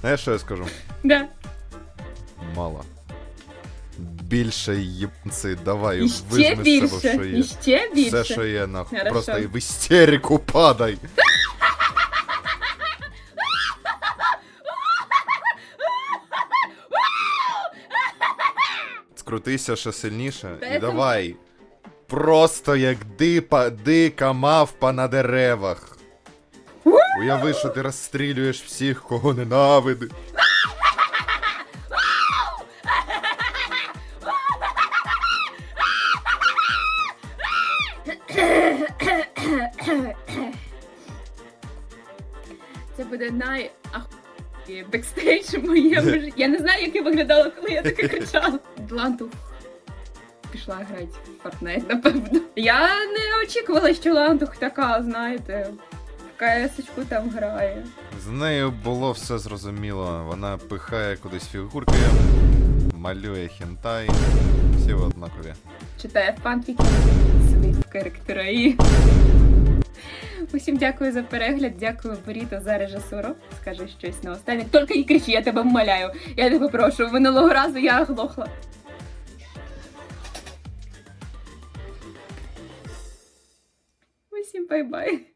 Знаєш, що я скажу? Да. Мало. Більше їбанці, давай, І ще вижми з себе, що є. і ще більше. Все, що є, нахуй. Хорошо. Просто і в істерику падай. Скрутися ще сильніше і давай. Просто як дипа, дика мавпа на деревах. Уяви, що ти розстрілюєш всіх, кого ненавидиш. Це буде най бекстейдж моєму. Я не знаю, як я виглядала, коли я таке кричала. Ланту пішла грати в Fortnite, напевно. Я не очікувала, що Лантух така, знаєте, в КС-очку там грає. З нею було все зрозуміло. Вона пихає кудись фігурки, малює хентай. Всі однакові. Читає фанфіки своїх характери. Усім дякую за перегляд, дякую Боріто за режисуру. Скажи щось на останнє. Тільки не кричи, я тебе вмоляю. Я тебе прошу. Минулого разу я оглохла. Усім бай-бай.